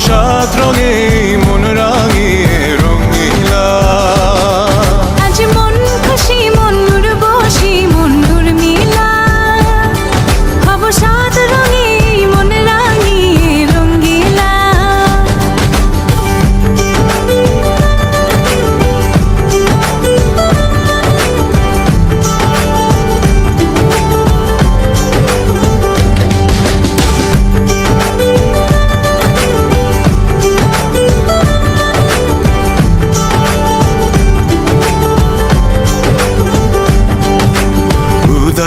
অবসাদ রঙে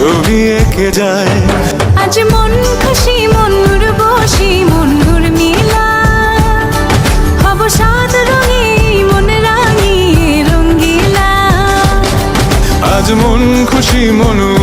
ছবি এঁকে যায়। আজ মন খুশি মনুর বসি মনুর মিলা। হব সাত রঙে মন রাঙিয়ে রঙ্গিলা আজ মন খুশি মনুর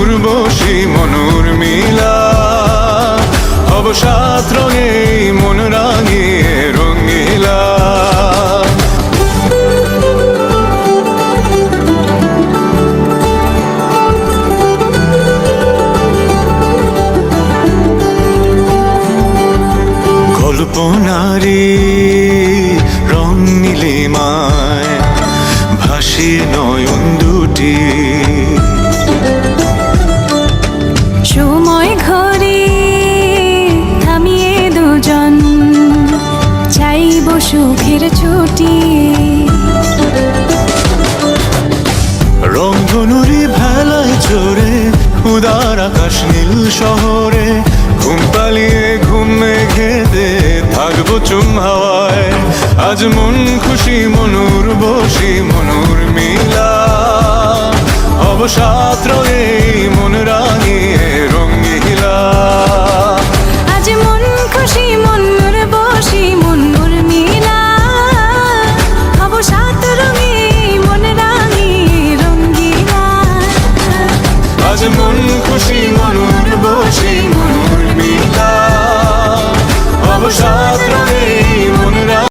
সুখের ছুটি। রংধনুরি ভেলায় চড়ে, উদার আকাশ নীল শহরে, ঘুম পালিয়ে ঘুম মেঘেদে থাকব চুম হাওয়ায়। আজ মন খুশি, মনুর বসি, মনুর মিলা। অবসাদ রয়ে মন